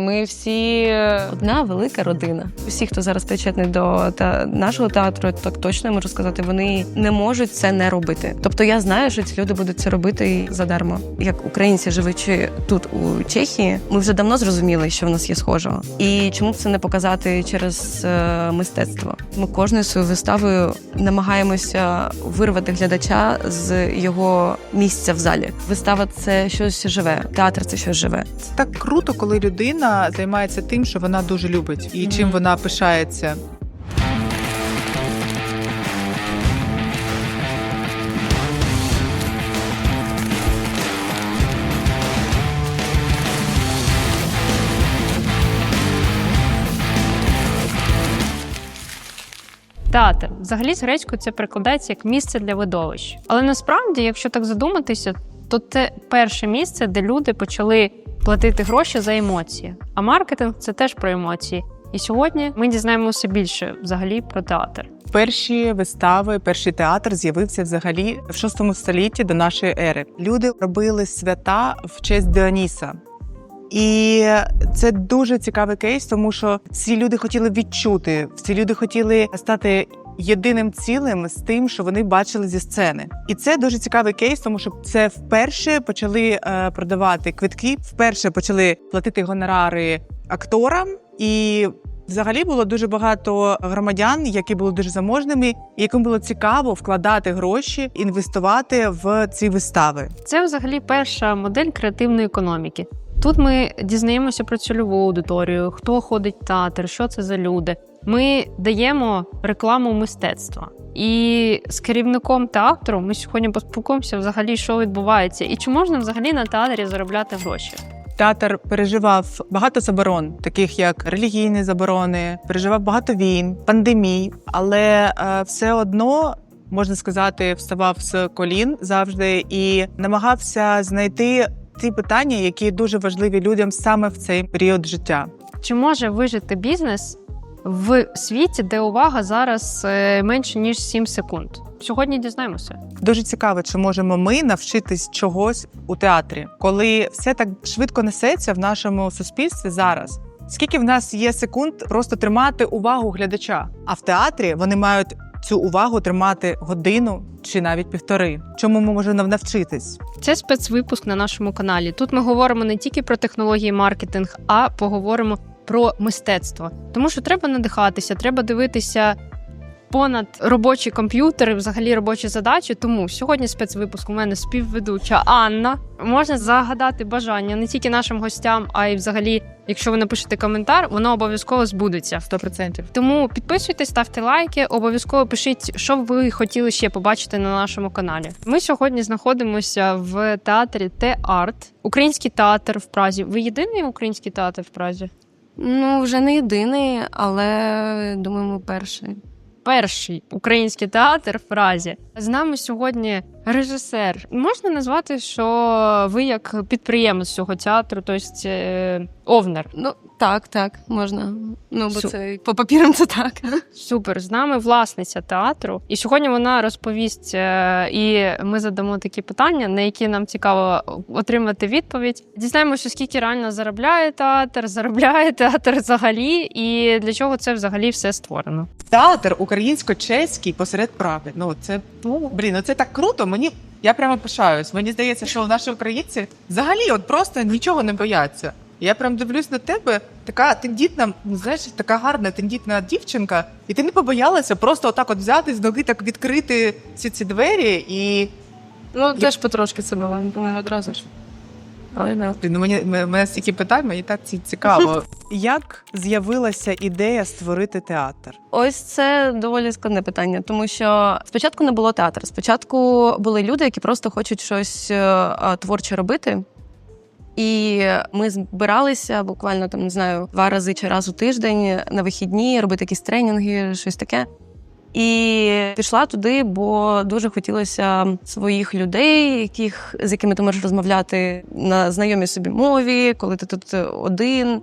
Ми всі одна велика родина. Усі, хто зараз причетний до та нашого театру, так точно я можу сказати, вони не можуть це не робити. Тобто я знаю, що ці люди будуть це робити і задарма. Як українці, живучи тут у Чехії, ми вже давно зрозуміли, що в нас є схожого. І чому б це не показати через е, мистецтво? Ми кожною своєю виставою намагаємося вирвати глядача з його місця в залі. Вистава це щось живе, театр це щось живе. Це так круто, коли людина займається тим, що вона дуже любить, і чим вона пишається. Театр взагалі з грецькою це перекладається як місце для видовищ. Але насправді, якщо так задуматися, то це перше місце, де люди почали платити гроші за емоції. А маркетинг це теж про емоції. І сьогодні ми дізнаємося більше взагалі про театр. Перші вистави, перший театр з'явився взагалі в 6 столітті до нашої ери. Люди робили свята в честь Діоніса. І це дуже цікавий кейс, тому що всі люди хотіли відчути, всі люди хотіли стати єдиним цілим з тим, що вони бачили зі сцени. І це дуже цікавий кейс, тому що це вперше почали е, продавати квитки, вперше почали платити гонорари акторам і. Взагалі було дуже багато громадян, які були дуже заможними, і яким було цікаво вкладати гроші, інвестувати в ці вистави. Це взагалі перша модель креативної економіки. Тут ми дізнаємося про цільову аудиторію, хто ходить в театр, що це за люди. Ми даємо рекламу мистецтва. І з керівником театру ми сьогодні поспілкуємося взагалі, що відбувається, і чи можна взагалі на театрі заробляти гроші. Театр переживав багато заборон, таких як релігійні заборони, переживав багато війн, пандемій, але е, все одно. Можна сказати, вставав з колін завжди і намагався знайти ті питання, які дуже важливі людям саме в цей період життя. Чи може вижити бізнес в світі, де увага зараз е, менше ніж 7 секунд? Сьогодні дізнаємося. Дуже цікаво, чи можемо ми навчитись чогось у театрі, коли все так швидко несеться в нашому суспільстві зараз. Скільки в нас є секунд просто тримати увагу глядача? А в театрі вони мають цю увагу тримати годину чи навіть півтори. Чому ми можемо навчитись? Це спецвипуск на нашому каналі. Тут ми говоримо не тільки про технології маркетинг, а поговоримо про мистецтво. Тому що треба надихатися, треба дивитися понад робочі комп'ютери, взагалі робочі задачі. Тому сьогодні спецвипуск у мене співведуча Анна. Можна загадати бажання не тільки нашим гостям, а й взагалі, якщо ви напишете коментар, воно обов'язково збудеться. 100%. Тому підписуйтесь, ставте лайки, обов'язково пишіть, що б ви хотіли ще побачити на нашому каналі. Ми сьогодні знаходимося в театрі Те-Арт, український театр в Празі. Ви єдиний український театр в Празі? Ну вже не єдиний, але думаю, ми перший. Перший український театр в Празі. З нами сьогодні режисер. Можна назвати, що ви як підприємець цього театру, тобто е, овнер. Ну так, так, можна. Ну бо Су- це по папірам це так. Супер, з нами власниця театру, і сьогодні вона розповість, е, і ми задамо такі питання, на які нам цікаво отримати відповідь. Дізнаємося, скільки реально заробляє театр, заробляє театр взагалі, і для чого це взагалі все створено. Театр українсько-чеський посеред Праги. Ну це ну, блін, ну це так круто. Мені я прямо пишаюсь. Мені здається, що наші українці взагалі от просто нічого не бояться. Я прям дивлюсь на тебе, така тендітна, ну знаєш, така гарна тендітна дівчинка, і ти не побоялася просто отак от взяти з ноги, так відкрити всі ці двері і Ну теж потрошки це було, одразу ж. Але не. Ну мені мене стільки питань, мені так цікаво. Як з'явилася ідея створити театр? Ось це доволі складне питання, тому що спочатку не було театру. Спочатку були люди, які просто хочуть щось е, творче робити. І ми збиралися буквально там не знаю два рази чи раз у тиждень на вихідні, робити якісь тренінги, щось таке. І пішла туди, бо дуже хотілося своїх людей, яких з якими ти можеш розмовляти на знайомій собі мові, коли ти тут один.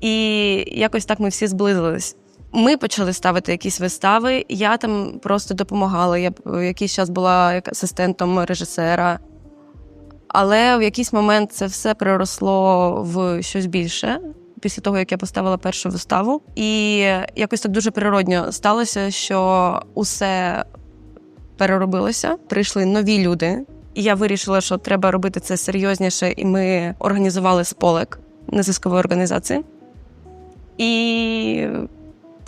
І якось так ми всі зблизились. Ми почали ставити якісь вистави. Я там просто допомагала. Я якийсь час була асистентом режисера. Але в якийсь момент це все переросло в щось більше. Після того, як я поставила першу виставу, і якось так дуже природньо сталося, що усе переробилося. Прийшли нові люди, і я вирішила, що треба робити це серйозніше, і ми організували сполек незискової організації. І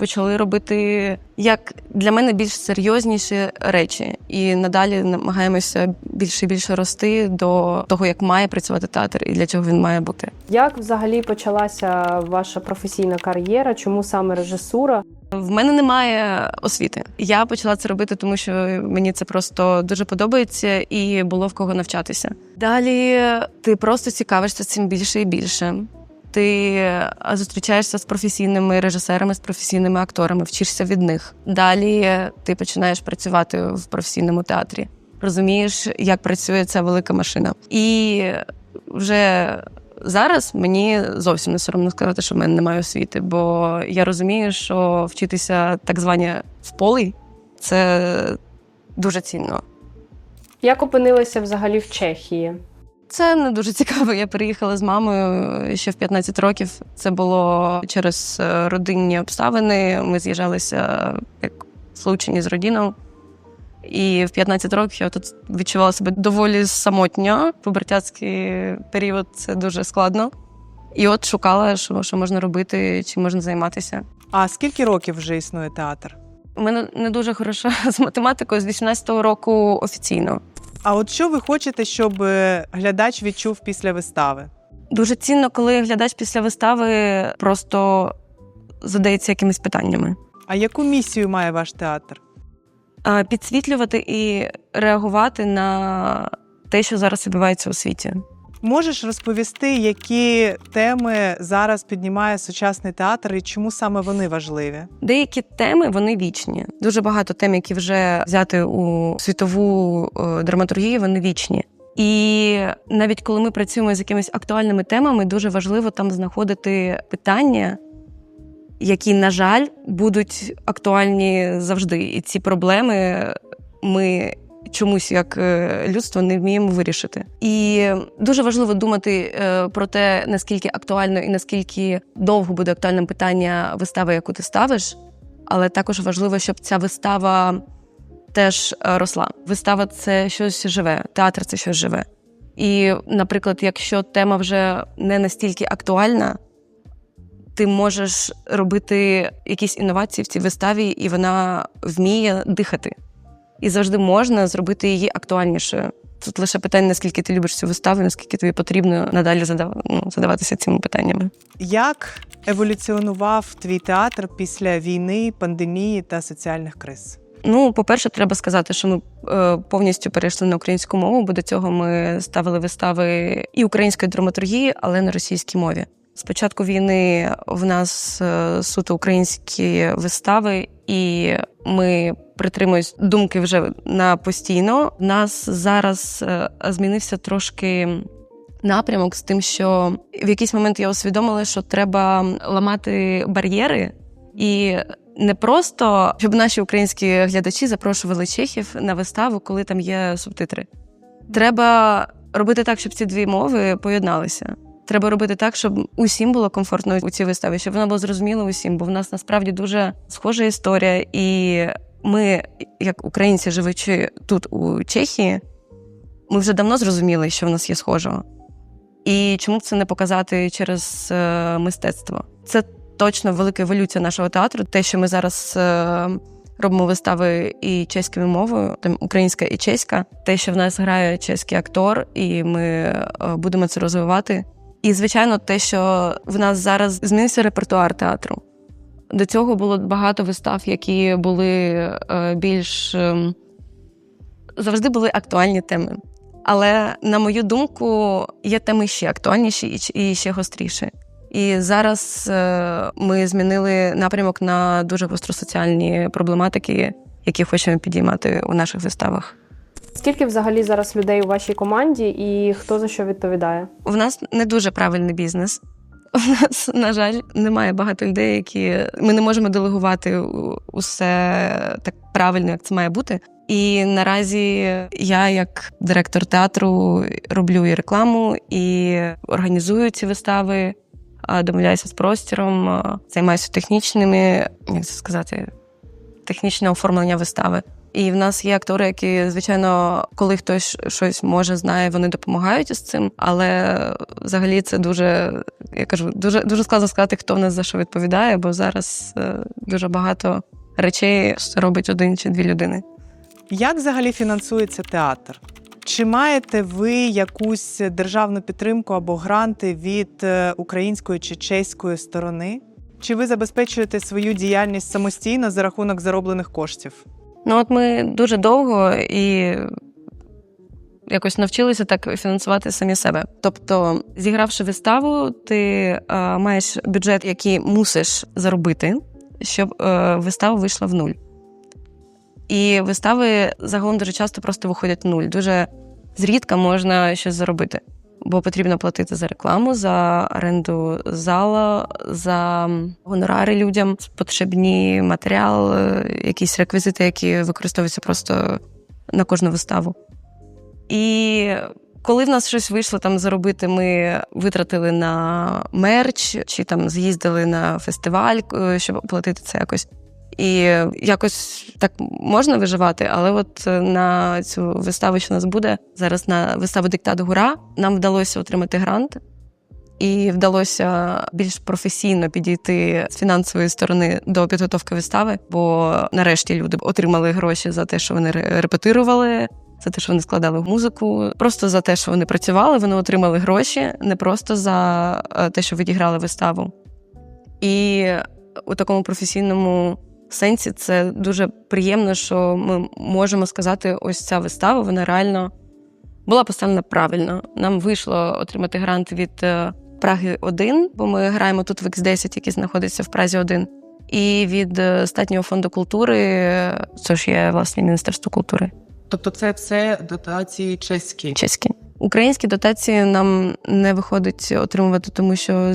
почали робити як для мене більш серйозніші речі. І надалі намагаємося більше і більше рости до того, як має працювати театр і для чого він має бути. Як взагалі почалася ваша професійна кар'єра? Чому саме режисура? В мене немає освіти. Я почала це робити, тому що мені це просто дуже подобається і було в кого навчатися. Далі ти просто цікавишся цим більше і більше. Ти е, зустрічаєшся з професійними режисерами, з професійними акторами, вчишся від них. Далі ти починаєш працювати в професійному театрі. Розумієш, як працює ця велика машина. І вже зараз мені зовсім не соромно сказати, що в мене немає освіти, бо я розумію, що вчитися так звані в полі це дуже цінно. Як опинилися взагалі в Чехії? Це не дуже цікаво. Я переїхала з мамою ще в 15 років. Це було через е, родинні обставини. Ми з'їжджалися як злучені з родином. І в 15 років я тут відчувала себе доволі самотньо. Пубертятський період це дуже складно. І от шукала, що, що можна робити, чим можна займатися. А скільки років вже існує театр? У мене не дуже хороша з математикою з 18-го року офіційно. А от що ви хочете, щоб е, глядач відчув після вистави? Дуже цінно, коли глядач після вистави просто задається якимись питаннями. А яку місію має ваш театр? Підсвітлювати і реагувати на те, що зараз відбувається у світі. Можеш розповісти, які теми зараз піднімає сучасний театр і чому саме вони важливі? Деякі теми вони вічні. Дуже багато тем, які вже взяти у світову е, драматургію, вони вічні. І навіть коли ми працюємо з якимись актуальними темами, дуже важливо там знаходити питання, які, на жаль, будуть актуальні завжди. І ці проблеми ми чомусь як е, людство не вміємо вирішити. І дуже важливо думати е, про те, наскільки актуально і наскільки довго буде актуальним питання вистави, яку ти ставиш. Але також важливо, щоб ця вистава теж е, росла. Вистава це щось живе, театр це щось живе. І, наприклад, якщо тема вже не настільки актуальна, ти можеш робити якісь інновації в цій виставі, і вона вміє дихати. І завжди можна зробити її актуальнішою. Тут лише питання, наскільки ти любиш цю виставу, наскільки тобі потрібно надалі задав... ну, задаватися цими питаннями. Як еволюціонував твій театр після війни, пандемії та соціальних криз? Ну, по-перше, треба сказати, що ми е, повністю перейшли на українську мову, бо до цього ми ставили вистави і української драматургії, але на російській мові. З початку війни в нас е, суто українські вистави, і ми притримуємось думки вже на постійно. У нас зараз е, змінився трошки напрямок з тим, що в якийсь момент я усвідомила, що треба ламати бар'єри і не просто щоб наші українські глядачі запрошували чехів на виставу, коли там є субтитри. Треба робити так, щоб ці дві мови поєдналися. Треба робити так, щоб усім було комфортно у цій виставі, щоб вона була зрозуміла усім, бо в нас насправді дуже схожа історія, і ми, як українці, живучи тут у Чехії, ми вже давно зрозуміли, що в нас є схожого. І чому це не показати через е, мистецтво? Це точно велика еволюція нашого театру. Те, що ми зараз е, робимо вистави і чеською мовою, там українська і чеська, те, що в нас грає чеський актор, і ми е, будемо це розвивати. І, звичайно, те, що в нас зараз змінився репертуар театру. До цього було багато вистав, які були е, більш ем, завжди були актуальні теми. Але, на мою думку, є теми ще актуальніші і ще гостріші. І зараз е, ми змінили напрямок на дуже гостросоціальні проблематики, які хочемо підіймати у наших виставах. Скільки взагалі зараз людей у вашій команді і хто за що відповідає? У нас не дуже правильний бізнес. У нас, на жаль, немає багато людей, які ми не можемо делегувати усе так правильно, як це має бути. І наразі я, як директор театру, роблю і рекламу, і організую ці вистави, домовляюся з простіром, займаюся технічними, як це сказати, технічне оформлення вистави. І в нас є актори, які, звичайно, коли хтось щось може, знає, вони допомагають з цим. Але взагалі це дуже, я кажу, дуже дуже складно сказати, хто в нас за що відповідає, бо зараз е, дуже багато речей робить один чи дві людини. Як взагалі фінансується театр? Чи маєте ви якусь державну підтримку або гранти від е, української чи чеської сторони? Чи ви забезпечуєте свою діяльність самостійно за рахунок зароблених коштів? Ну от ми дуже довго і якось навчилися так фінансувати самі себе. Тобто, зігравши виставу, ти е, маєш бюджет, який мусиш заробити, щоб е, вистава вийшла в нуль. І вистави загалом дуже часто просто виходять в нуль. Дуже зрідка можна щось заробити. Бо потрібно платити за рекламу, за оренду зала, за гонорари людям, потрібні матеріал, е, якісь реквізити, які використовуються просто на кожну виставу. І коли в нас щось вийшло там заробити, ми витратили на мерч чи там з'їздили на фестиваль, е, щоб оплатити це якось. І якось так можна виживати, але от е, на цю виставу, що у нас буде зараз на виставу Диктат Гура, нам вдалося отримати грант, і вдалося більш професійно підійти з фінансової сторони до підготовки вистави, бо нарешті люди отримали гроші за те, що вони ре- репетирували. За те, що вони складали музику, просто за те, що вони працювали, вони отримали гроші, не просто за е, те, що відіграли виставу. І у такому професійному сенсі це дуже приємно, що ми можемо сказати, ось ця вистава, вона реально була поставлена правильно. Нам вийшло отримати грант від е, Праги 1, бо ми граємо тут в X10, який знаходиться в Празі 1, і від е, Статнього фонду культури, е, це ж є власне Міністерство культури Тобто, це все дотації чеські. чеські. Українські дотації нам не виходить отримувати, тому що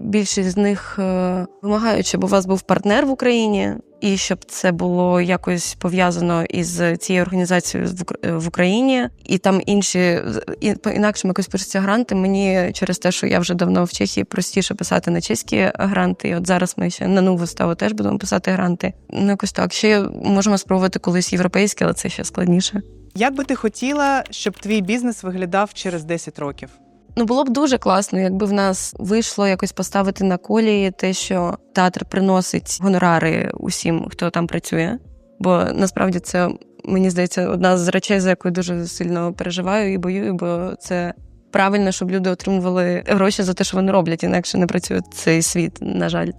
більшість з них е, вимагають, щоб у вас був партнер в Україні, і щоб це було якось пов'язано із цією організацією в Ук- Україні, і там інші і по інакшим якось пишуться гранти. Мені через те, що я вже давно в Чехії простіше писати на чеські гранти. І от зараз ми ще на нову виставу теж будемо писати гранти. Ну якось так. Ще можемо спробувати колись європейські, але це ще складніше. Як би ти хотіла, щоб твій бізнес виглядав через 10 років? Ну, було б дуже класно, якби в нас вийшло якось поставити на колії те, що театр приносить гонорари усім, хто там працює. Бо насправді це мені здається одна з речей, за якою дуже сильно переживаю і боюю, бо це правильно, щоб люди отримували гроші за те, що вони роблять, інакше не працює цей світ, на жаль.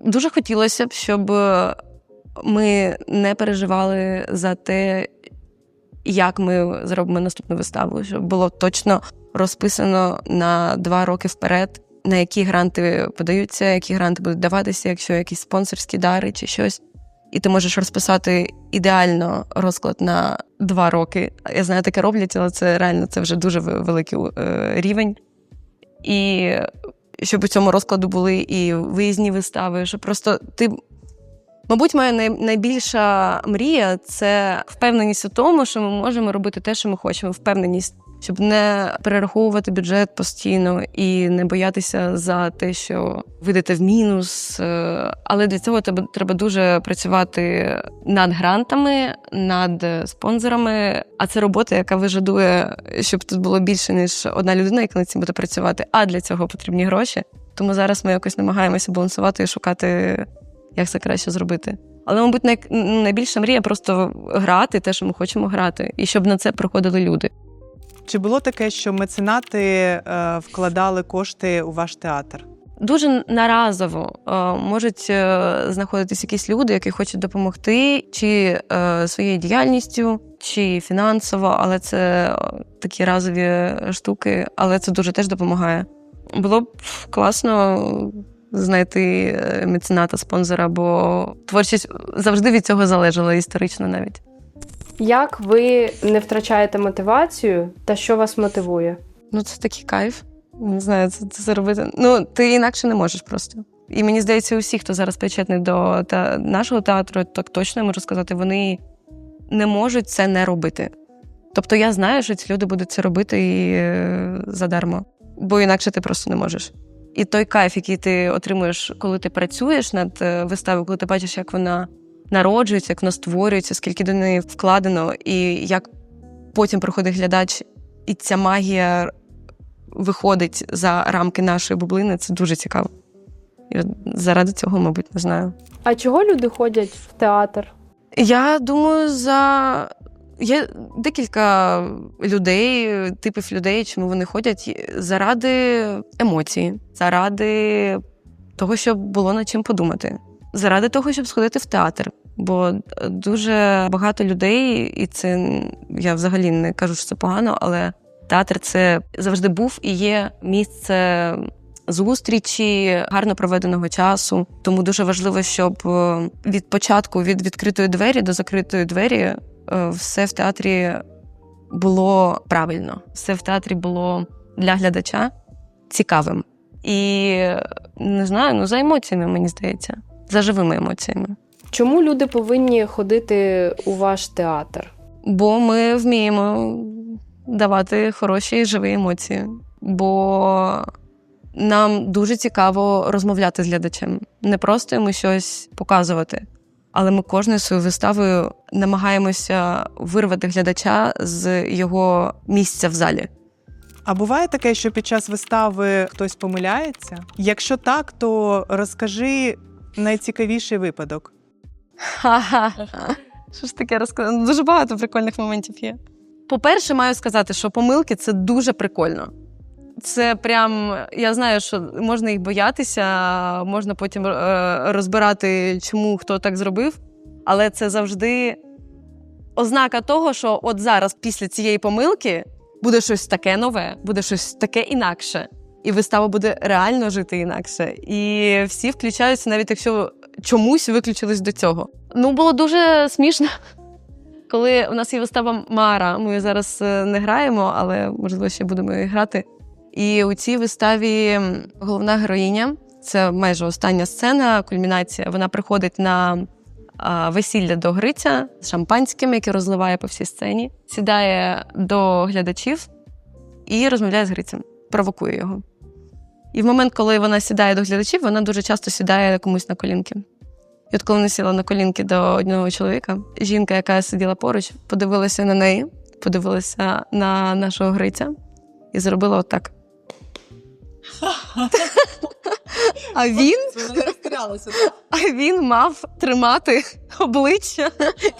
Дуже хотілося б, щоб ми не переживали за те, як ми зробимо наступну виставу, щоб було точно розписано на два роки вперед, на які гранти подаються, які гранти будуть даватися, якщо якісь спонсорські дари чи щось. І ти можеш розписати ідеально розклад на два роки. Я знаю, таке роблять, але це реально це вже дуже великий е, рівень. І щоб у цьому розкладу були і виїзні вистави, що просто ти. Мабуть, моя най- найбільша мрія це впевненість у тому, що ми можемо робити те, що ми хочемо. Впевненість, щоб не перераховувати бюджет постійно і не боятися за те, що вийдете в мінус. Е, Але для цього треба дуже працювати над грантами, над спонсорами. А це робота, яка вижадує, щоб тут було більше ніж одна людина, яка над цим буде працювати. А для цього потрібні гроші. Тому зараз ми якось намагаємося балансувати і шукати, як це краще зробити. Але, мабуть, найбільша мрія просто грати те, що ми хочемо грати, і щоб на це приходили люди. Чи було таке, що меценати е, вкладали кошти у ваш театр? Дуже наразово е, можуть е, знаходитись якісь люди, які хочуть допомогти, чи своєю діяльністю, чи фінансово, але це такі разові штуки, але це дуже теж допомагає. Було б класно знайти мецената, спонсора, бо творчість завжди від цього залежала історично навіть. Як ви не втрачаєте мотивацію та що вас мотивує? Ну, це такий кайф. Не знаю, це, це зробити. Ну, ти інакше не можеш просто. І мені здається, усі, хто зараз причетний до та, нашого театру, так точно я можу сказати, вони не можуть це не робити. Тобто я знаю, що ці люди будуть це робити і е, задармо, бо інакше ти просто не можеш. І той кайф, який ти отримуєш, коли ти працюєш над е, виставою, коли ти бачиш, як вона народжується, як вона створюється, скільки до неї вкладено, і як потім приходить глядач, і ця магія виходить за рамки нашої бублини, це дуже цікаво. І заради цього, мабуть, не знаю. А чого люди ходять в театр? Я думаю, за є декілька людей, типів людей, чому вони ходять заради емоцій, заради того, щоб було над чим подумати, заради того, щоб сходити в театр. Бо дуже багато людей, і це я взагалі не кажу, що це погано, але театр це завжди був і є місце зустрічі, гарно проведеного часу. Тому дуже важливо, щоб е, від початку, від відкритої двері до закритої двері, е, все в театрі було правильно, все в театрі було для глядача цікавим. І не знаю, ну за емоціями, мені здається, за живими емоціями. Чому люди повинні ходити у ваш театр? Бо ми вміємо давати хороші живі емоції. Бо нам дуже цікаво розмовляти з глядачем, не просто йому щось показувати. Але ми кожною своєю виставою намагаємося вирвати глядача з його місця в залі. А буває таке, що під час вистави хтось помиляється? Якщо так, то розкажи найцікавіший випадок. Що ж таке розказати? Дуже багато прикольних моментів є. По-перше, маю сказати, що помилки це дуже прикольно. Це прям, я знаю, що можна їх боятися, можна потім е, розбирати, чому хто так зробив. Але це завжди ознака того, що от зараз, після цієї помилки, буде щось таке нове, буде щось таке інакше. І вистава буде реально жити інакше. І всі включаються, навіть якщо чомусь виключились до цього. Ну, було дуже смішно. Коли у нас є вистава Мара, ми зараз е, не граємо, але можливо ще будемо і грати. І у цій виставі головна героїня це майже остання сцена, кульмінація. Вона приходить на весілля до Гриця з шампанським, яке розливає по всій сцені, сідає до глядачів і розмовляє з Грицем, провокує його. І в момент, коли вона сідає до глядачів, вона дуже часто сідає комусь на колінки. І от коли вона сіла на колінки до одного чоловіка, жінка, яка сиділа поруч, подивилася на неї, подивилася на нашого Гриця і зробила отак. А він, а він мав тримати обличчя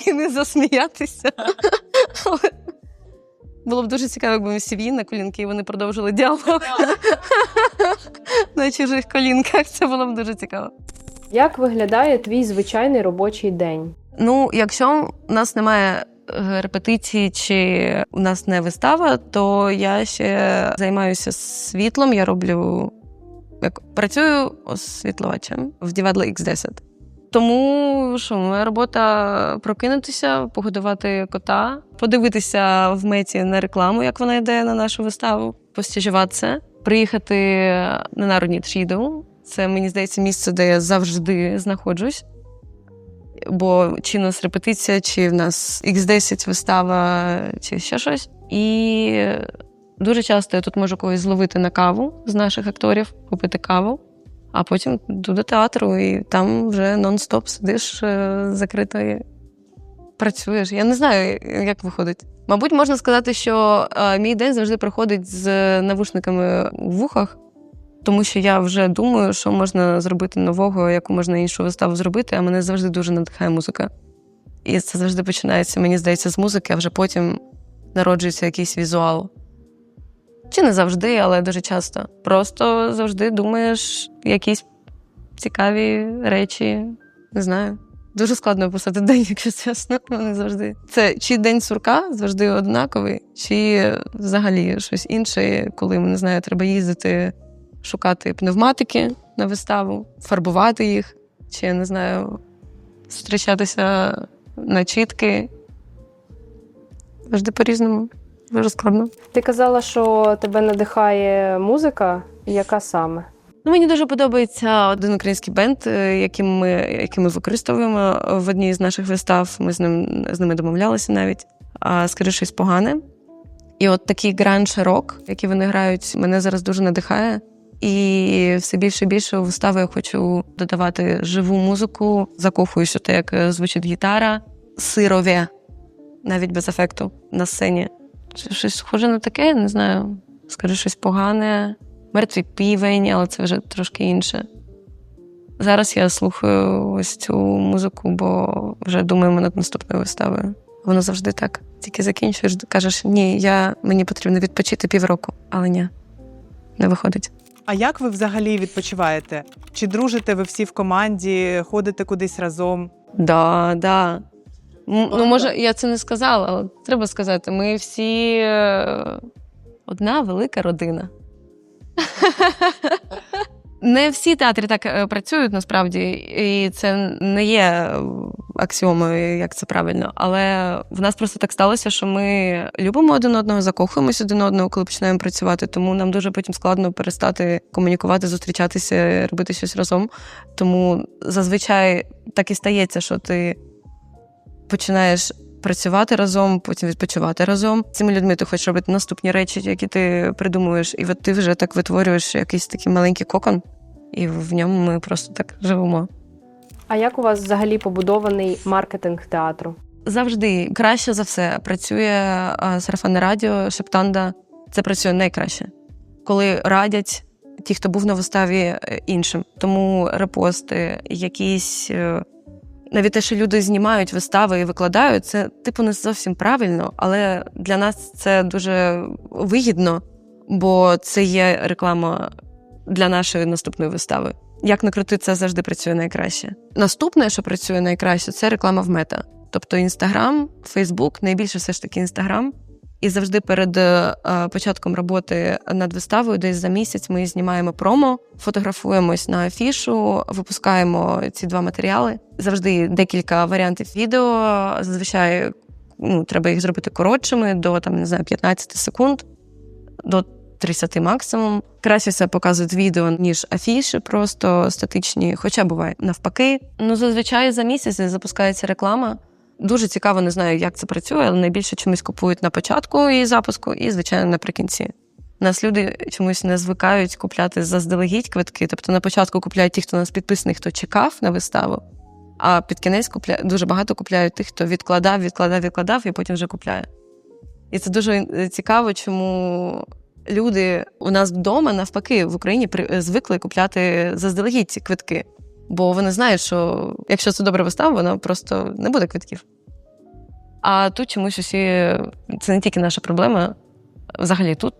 і не засміятися. Було б дуже цікаво, якби ми всі на колінки, і вони продовжили діалог на чужих колінках. Це було б дуже цікаво. Як виглядає твій звичайний робочий день? Ну, якщо у нас немає е, репетиції чи у нас не вистава, то я ще займаюся світлом. Я роблю як працюю освітлювачем в Діведло X10. Тому що моя робота прокинутися, погодувати кота, подивитися в меті на рекламу, як вона йде на нашу виставу, постіжуватися, приїхати на народні тріду. Це мені здається місце, де я завжди знаходжусь. Бо чи у нас репетиція, чи в нас X10 вистава, чи ще щось. І дуже часто я тут можу когось зловити на каву з наших акторів, купити каву, а потім до театру, і там вже нон-стоп сидиш е, закрито працюєш. Я не знаю, як виходить. Мабуть, можна сказати, що е, мій день завжди проходить з навушниками у вухах. Тому що я вже думаю, що можна зробити нового, яку можна іншу виставу зробити, а мене завжди дуже надихає музика. І це завжди починається, мені здається, з музики, а вже потім народжується якийсь візуал. Чи не завжди, але дуже часто. Просто завжди думаєш якісь цікаві речі. Не знаю. Дуже складно описати день, якщо чесно. Не завжди. Це чи день сурка завжди однаковий, чи взагалі щось інше, коли не знаю, треба їздити шукати пневматики на виставу, фарбувати їх, чи я не знаю, зустрічатися на чітки. Завжди по-різному. Дуже складно. Ти казала, що тебе надихає музика. Яка саме? Ну, мені дуже подобається один український бенд, е, яким ми, який ми використовуємо в одній з наших вистав. Ми з ним з ними домовлялися навіть. А скажи щось погане. І от такий гранж рок, який вони грають, мене зараз дуже надихає. І все більше і більше у вистави я хочу додавати живу музику, закохуюся те, як е, звучить гітара, сирове, навіть без ефекту на сцені. Щось схоже на таке, не знаю. Скажи щось погане, мертвий півень, але це вже трошки інше. Зараз я слухаю ось цю музику, бо вже думаємо над наступною виставою. Воно завжди так. Тільки закінчуєш, кажеш, ні, я, мені потрібно відпочити півроку, але ні, не виходить. А як ви взагалі відпочиваєте? Чи дружите ви всі в команді, ходите кудись разом? Да, да. Ну, може, я це не сказала, але треба сказати, ми всі е, одна велика родина. Не всі театри так е, працюють насправді, і це не є аксіомою, як це правильно. Але в нас просто так сталося, що ми любимо один одного, закохуємося один одного, коли починаємо працювати. Тому нам дуже потім складно перестати комунікувати, зустрічатися, робити щось разом. Тому зазвичай так і стається, що ти починаєш працювати разом, потім відпочивати разом. З Цими людьми ти хочеш робити наступні речі, які ти придумуєш, і от ти вже так витворюєш якийсь такий маленький кокон, і в ньому ми просто так живемо. А як у вас взагалі побудований маркетинг театру? Завжди краще за все працює сарафанне радіо, Шептанда. Це працює найкраще, коли радять ті, хто був на виставі е, іншим. Тому репости, якісь е, навіть те, що люди знімають вистави і викладають, це типу не зовсім правильно, але для нас це дуже вигідно, бо це є реклама для нашої наступної вистави. Як не крути, це завжди працює найкраще. Наступне, що працює найкраще, це реклама в мета. Тобто Інстаграм, Фейсбук, найбільше все ж таки Інстаграм. І завжди перед е, початком роботи над виставою, десь за місяць, ми знімаємо промо, фотографуємось на афішу, випускаємо ці два матеріали. Завжди декілька варіантів відео. Зазвичай ну, треба їх зробити коротшими до там, не знаю, 15 секунд, до 30 максимум. Краще все показують відео, ніж афіші, просто статичні, хоча буває навпаки. Ну, зазвичай за місяць запускається реклама. Дуже цікаво, не знаю, як це працює, але найбільше чомусь купують на початку її запуску і, звичайно, наприкінці. Нас люди чомусь не звикають купляти заздалегідь квитки. Тобто на початку купляють ті, хто нас підписаний, хто чекав на виставу, а під кінець купля... дуже багато купляють тих, хто відкладав, відкладав, відкладав і потім вже купляє. І це дуже е, цікаво, чому люди у нас вдома, навпаки, в Україні при- звикли купляти заздалегідь ці квитки. Бо вони знають, що якщо це добра вистава, вона просто не буде квитків. А тут чомусь усі це не тільки наша проблема. Взагалі тут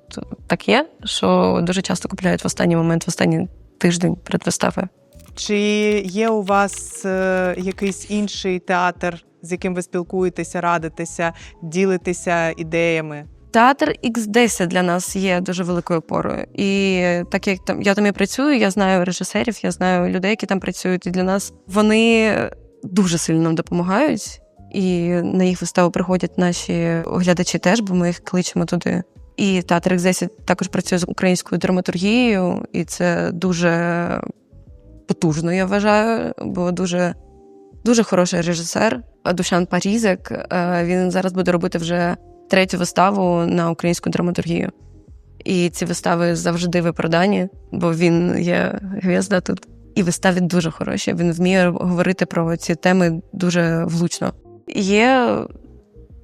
так є, що дуже часто купляють в останній момент, в останній тиждень перед виставою. Чи є у вас е, якийсь інший театр, з яким ви спілкуєтеся, радитеся, ділитеся ідеями? Театр X10 для нас є дуже великою опорою. І так як там я там і працюю, я знаю режисерів, я знаю людей, які там працюють. І для нас вони дуже сильно нам допомагають. І на їх виставу приходять наші глядачі теж, бо ми їх кличемо туди. І театр X10 також працює з українською драматургією, і це дуже потужно, я вважаю, бо дуже, дуже хороший режисер Душан Парізик. Е, Він зараз буде робити вже третю виставу на українську драматургію. І ці вистави завжди випродані, бо він є гвізда тут. І вистави дуже хороші. Він вміє говорити про ці теми дуже влучно. Є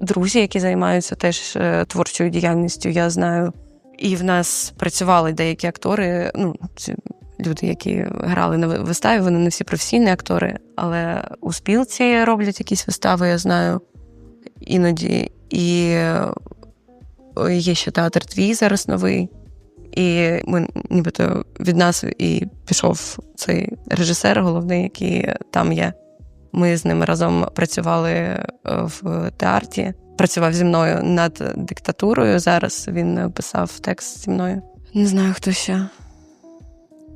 друзі, які займаються теж е, творчою діяльністю. Я знаю, і в нас працювали деякі актори. Ну, ці люди, які грали на виставі, вони не всі професійні актори, але у спілці роблять якісь вистави, я знаю іноді. І є ще театр твій зараз новий. І ми нібито від нас і пішов цей режисер, головний, який там є. Ми з ним разом працювали е, в театрі. Працював зі мною над диктатурою. Зараз він писав текст зі мною. Не знаю, хто ще.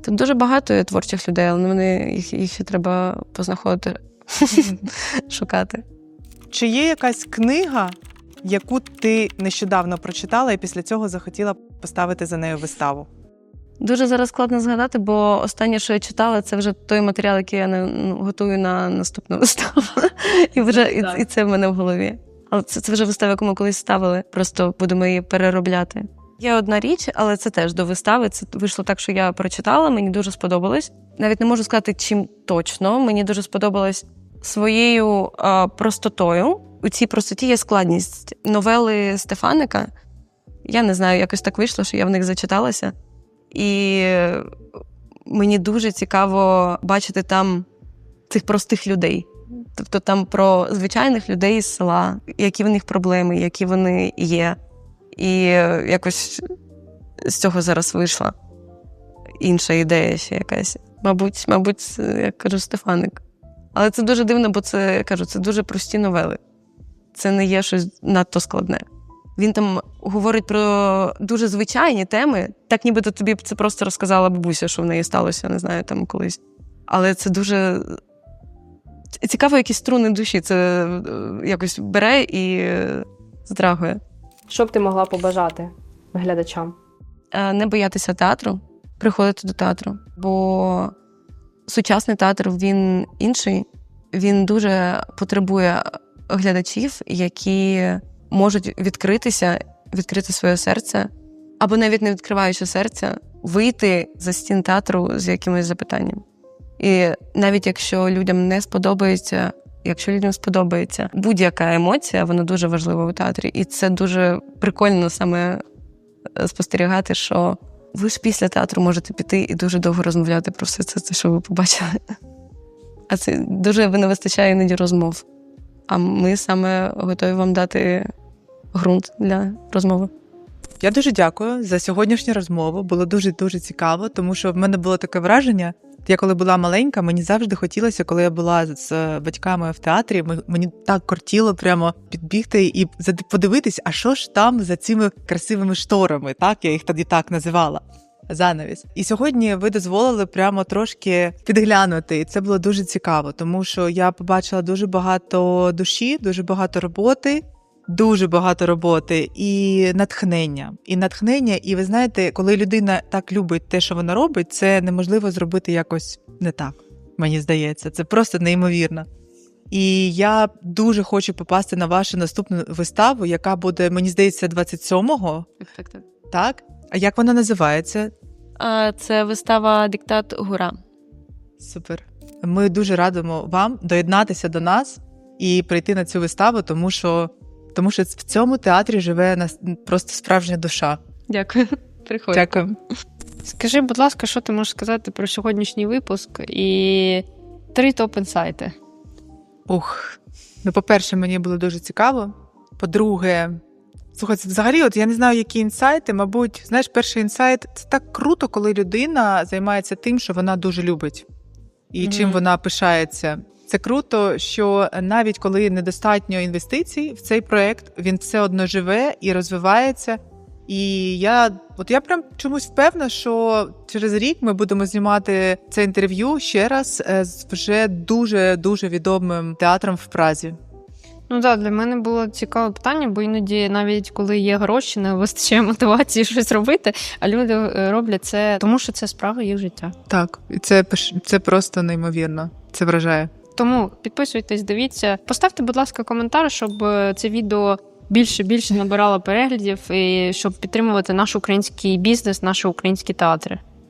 Тут дуже багато творчих людей, але вони їх, їх ще треба познаходити, шукати. Чи є якась книга, яку ти нещодавно прочитала і після цього захотіла поставити за нею виставу? Дуже зараз складно згадати, бо останнє, що я читала, це вже той матеріал, який я не- ну, готую на наступну виставу. І вже і, і це в мене в голові. Але це, це вже вистава, яку ми колись ставили. Просто будемо її переробляти. Є одна річ, але це теж до вистави. Це вийшло так, що я прочитала, мені дуже сподобалось. Навіть не можу сказати, чим точно. Мені дуже сподобалось своєю а, простотою. У цій простоті є складність. Новели Стефаника. Я не знаю, якось так вийшло, що я в них зачиталася. І мені дуже цікаво бачити там цих простих людей. Тобто там про звичайних людей з села, які в них проблеми, які вони є. І якось з цього зараз вийшла інша ідея ще якась. Мабуть, мабуть, я кажу, Стефаник. Але це дуже дивно, бо це я кажу, це дуже прості новели. Це не є щось надто складне. Він там говорить про дуже звичайні теми, так нібито тобі це просто розказала бабуся, що в неї сталося, не знаю, там колись. Але це дуже цікаво, якісь струни душі. Це е, якось бере і е, здрагує. Що б ти могла побажати глядачам? Е, Не боятися театру, приходити до театру, бо сучасний театр він інший. Він дуже потребує глядачів, які можуть відкритися, відкрити своє серце, або навіть не відкриваючи серце, вийти за стін театру з якимось запитанням. І навіть якщо людям не сподобається, якщо людям сподобається будь-яка емоція, вона дуже важлива у театрі. І це дуже прикольно саме е, спостерігати, що ви ж після театру можете піти і дуже довго розмовляти про все це що ви побачили. А це дуже не вистачає іноді розмов. А ми саме готові вам дати ґрунт для розмови. Я дуже дякую за сьогоднішню розмову. Було дуже дуже цікаво, тому що в мене було таке враження. Я коли була маленька, мені завжди хотілося, коли я була з батьками в театрі. Мені так кортіло прямо підбігти і подивитись, а що ж там за цими красивими шторами, так я їх тоді так називала. Занавіс. І сьогодні ви дозволили прямо трошки підглянути, і це було дуже цікаво, тому що я побачила дуже багато душі, дуже багато роботи, дуже багато роботи і натхнення. І натхнення, і ви знаєте, коли людина так любить те, що вона робить, це неможливо зробити якось не так. Мені здається, це просто неймовірно. І я дуже хочу попасти на вашу наступну виставу, яка буде, мені здається, 27-го. Так, так, так. Так? А як вона називається? Це вистава Диктат Гура. Супер. Ми дуже радимо вам доєднатися до нас і прийти на цю виставу, тому що, тому що в цьому театрі живе нас просто справжня душа. Дякую. Приходь. Дякую. Скажи, будь ласка, що ти можеш сказати про сьогоднішній випуск і три топ-інсайти? Ух. Ну, по-перше, мені було дуже цікаво. По-друге, слухай, це взагалі, от я не знаю, які інсайти. Мабуть, знаєш, перший інсайт це так круто, коли людина займається тим, що вона дуже любить, і чим вона пишається. Це круто, що навіть коли недостатньо інвестицій в цей проект, він все одно живе і розвивається. І я, от я прям чомусь впевнена, що через рік ми будемо знімати це інтерв'ю ще раз е, з вже дуже дуже відомим театром в Празі. Ну так, для мене було цікаве питання, бо іноді, навіть коли є гроші, не вистачає мотивації щось робити, а люди е, роблять це, тому що це справа їх життя. Так, і це це просто неймовірно. Це вражає. Тому підписуйтесь, дивіться, поставте, будь ласка, коментар, щоб е, це відео більше більше набирало переглядів і щоб підтримувати наш український бізнес, наші українські театри.